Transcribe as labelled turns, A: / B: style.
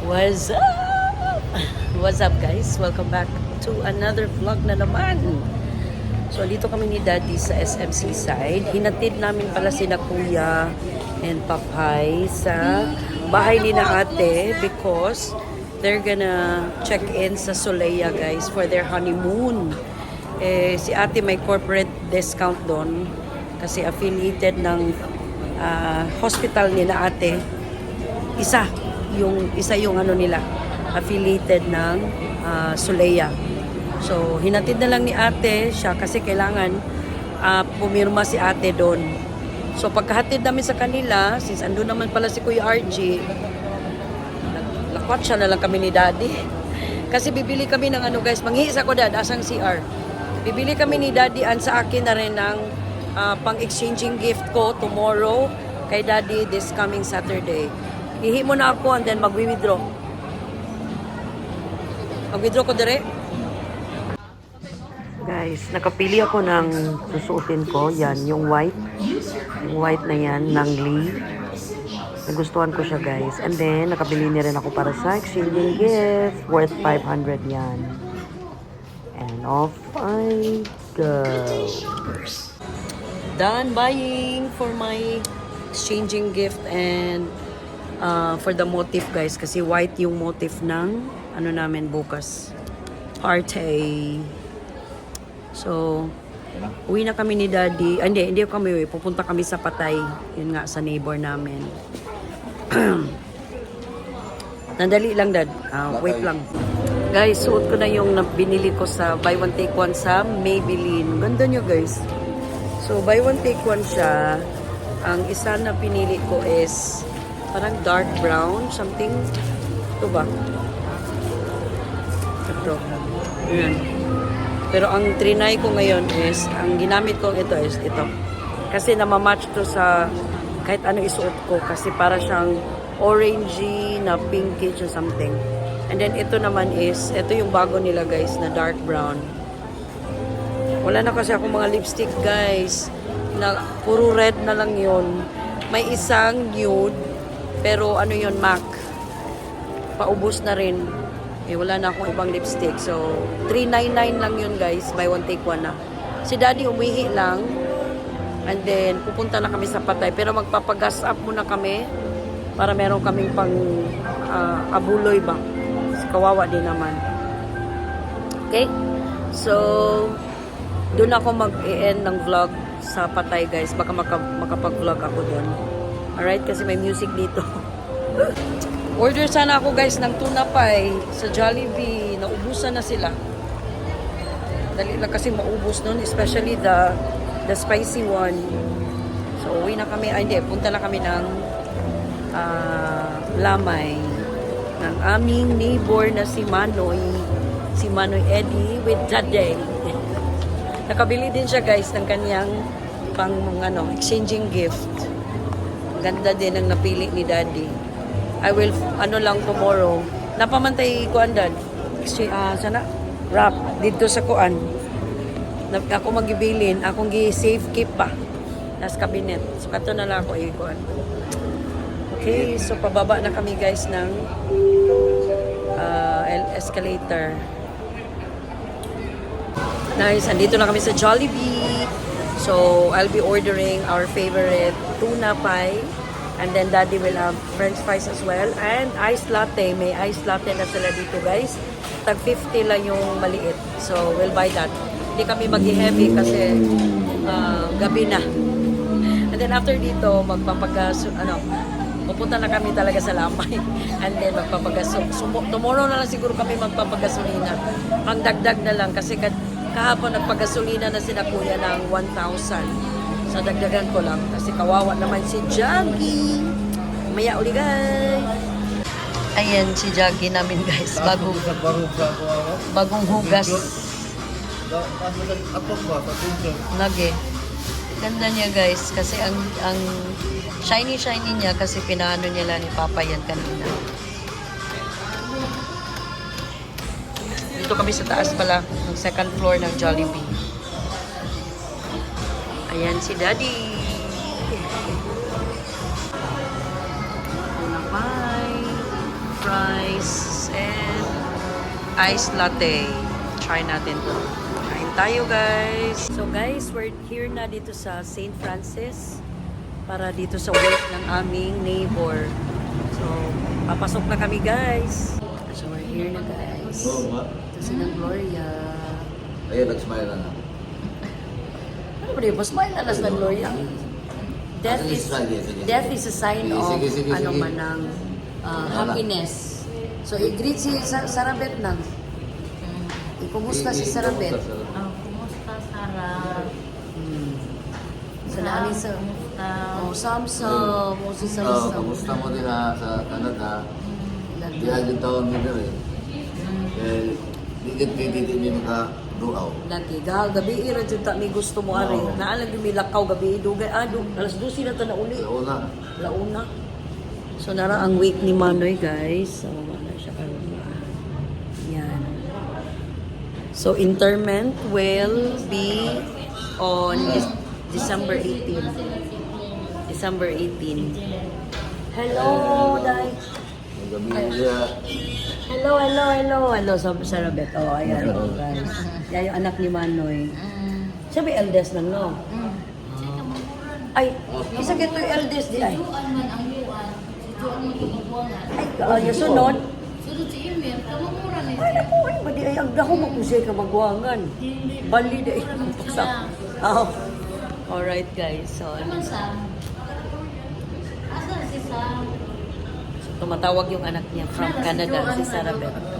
A: What's up? What's up guys? Welcome back to another vlog na naman. So dito kami ni Daddy sa SMC side. Hinatid namin pala sina Kuya and Papay sa bahay ni na ate because they're gonna check in sa Soleil guys for their honeymoon. Eh, si ate may corporate discount doon kasi affiliated ng ah, hospital ni na ate isa yung isa yung ano nila affiliated ng uh, Suleya. So hinatid na lang ni ate siya kasi kailangan ah, pumirma si ate doon. So pagkahatid namin sa kanila, since ando naman pala si Kuya RG, lakwat siya na lang kami ni Daddy. Kasi bibili kami ng ano guys, manghihis ako dad, asang CR. Bibili kami ni Daddy an sa akin na rin ng ah, pang-exchanging gift ko tomorrow kay Daddy this coming Saturday. Ihi mo na ako and then mag-withdraw. Mag-withdraw ko dire. Guys, nakapili ako ng susuotin ko. Yan, yung white. Yung white na yan, ng Lee. Nagustuhan ko siya guys. And then, nakabili niya rin ako para sa exchanging gift. Worth 500 yan. And off I go. Done buying for my exchanging gift and uh, for the motif guys. Kasi white yung motif ng ano namin bukas. Party. So, uwi na kami ni Daddy. Ah, hindi, hindi kami uwi. Pupunta kami sa Patay. Yun nga, sa neighbor namin. Nandali lang, Dad. Ah, wait lang. Guys, suot ko na yung binili ko sa buy one take one sa Maybelline. Ganda nyo, guys. So, buy one take one siya. Ang isa na pinili ko is parang dark brown, something. Ito ba? Ito. Ayan. Pero ang trinay ko ngayon is, ang ginamit ko ito is ito. Kasi namamatch to sa kahit ano isuot ko. Kasi para siyang orangey na pinkish or something. And then ito naman is, ito yung bago nila guys na dark brown. Wala na kasi akong mga lipstick guys. Na puro red na lang yun. May isang nude, pero ano yun, MAC. Paubos na rin. Eh, wala na akong ibang lipstick. So, 399 lang yun guys. Buy one, take one na. Si daddy umihi lang. And then, pupunta na kami sa patay. Pero magpapagas up muna kami para meron kaming pang ah, abuloy ba. Kawawa din naman. Okay? So, doon ako mag-end ng vlog sa patay guys. Baka maka, makapag-vlog ako doon. Alright? Kasi may music dito. Order sana ako guys ng tuna pie sa Jollibee. Naubusan na sila. Dali lang kasi maubos nun. Especially the the spicy one. So, uwi na kami. Ay, hindi. Punta na kami ng ah, Lamay ng aming neighbor na si Manoy. Si Manoy Eddie with Jade. Nakabili din siya guys ng kanyang pang ano, exchanging gift. Ganda din ang napili ni Daddy. I will, ano lang tomorrow. Napamantay ko andan. Exchange, ah, sana? Wrap. Dito sa kuan. Na, ako magibilin. Akong gi-safe keep pa. Nas cabinet. So, kato na lang ako ikuan. Okay, so pababa na kami guys ng el- escalator. Nice, andito na kami sa Jollibee. So, I'll be ordering our favorite tuna pie. And then daddy will have french fries as well. And iced latte. May iced latte na sila dito guys. Tag 50 lang yung maliit. So, we'll buy that. Hindi kami mag-heavy kasi ah, gabi na. And then after dito, magpapagas, ano, pupunta na kami talaga sa Lamay. And then magpapagas, sumo, tomorrow na lang siguro kami magpapagasolina. Ang dagdag na lang kasi ka- kahapon nagpagasolina na sila kuya ng 1,000. So dagdagan ko lang kasi kawawa naman si Jaggy. Maya uli guys. Ayan si Jaggy namin guys. Bagong,
B: Sa
A: bagong hugas.
B: Sa.
A: Nage. Ganda niya guys kasi ang ang shiny shiny niya kasi pinaano nila ni Papa yan kanina. Dito kami sa taas pala, ng second floor ng Jollibee. Ayan si Daddy. Bye. fries, and iced latte. Try natin to. Kain tayo, guys. So, guys, we're here na dito sa St. Francis para dito sa work ng aming neighbor. So, papasok na kami, guys. So, we're here na, guys.
B: Oo nga.
A: Ito si ng Gloria.
B: Ayun, nag-smile na na.
A: Ano ba rin? Smile na las ng Gloria. Death is death is a sign of
B: sige, sige,
A: ano
B: sige.
A: man ng uh,
B: Wala.
A: happiness. So i-greet si Sa- Sarabet nang. Ikumusta si Sarabet?
C: Oh, kumusta, Sarah?
A: Hmm. Sa naanin sa
C: Kumusta?
A: Oh, Samsam, oh, si Samsam.
B: kamusta mo din ha, sa Canada?
A: Lagi.
B: Di agad taon mo din eh.
C: Mm.
B: Dahil, di ka tititi mo naka duaw.
A: Lagi. Ga, gabi ira jud ta mi gusto mo ari.
B: Oo.
A: Naalag yung milakaw gabi dugay ado. Alas 12 na to na uli.
B: Sa una,
A: Launa. So, nara ang weight ni Manoy, guys. So, wala siya karon. Yan. So, interment will be on Dec- December 18. December 18. Hello, Day.
B: Gabi niya,
A: Hello, hello, hello. Hello, sa Sarabet. Oh, ayan. Oh, guys. Yan yung anak ni Manoy.
C: Mm.
A: May eldest lang, no?
C: Mm.
A: Ay, isa kito yung eldest di ay. Ay, uh, yung sunod.
C: Sunod si Emir, kamukuran eh.
A: Ay, naku, ano ba di ay ang dako magkusay ka magwangan.
C: Hindi.
A: Bali di ay. Oh. Alright guys, so ano,
C: Naman Sam? Asa si Sam?
A: Tumatawag yung anak niya from Canada, si Sarah Beth.